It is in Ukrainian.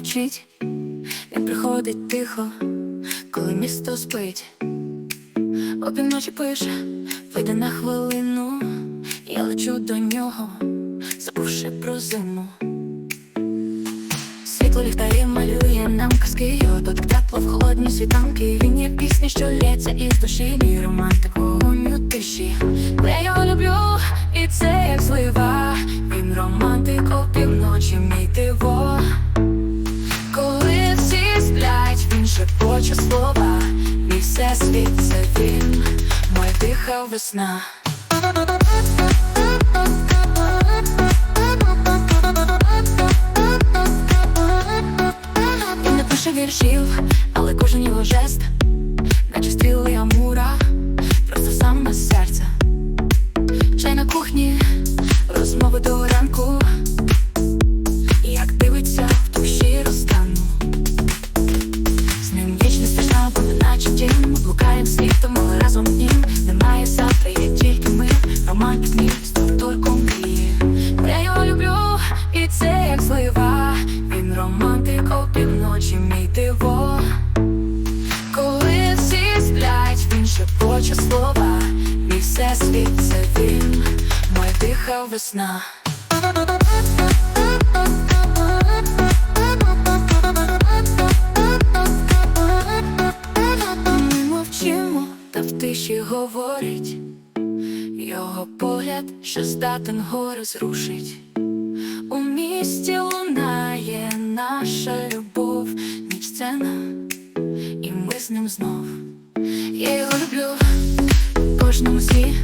мовчить, він приходить тихо, коли місто спить. Опівночі пише, вийде на хвилину, я лечу до нього, забувши про зиму. Світло ліхтарів малює нам казки, його дотик тепло в холодні світанки. Він є пісня, що лється із душі, мій романтик вогонь у тиші. Я його люблю, і це як злива. Він романтик шепоче слова. Мій всесвіт це він, моя тиха весна. Він не пише віршів, але кожен його жест, наче стріли Амура, просто саме серце. Чай на кухні, опівночі, мій диво. Коли всі сплять, він шепоче слова. Мій всесвіт це він, моя тиха весна. Ми мовчимо, та в тиші говорить. Його погляд, що здатен гори зрушить. У місті лунає ним знов. Я його люблю, в кожному слі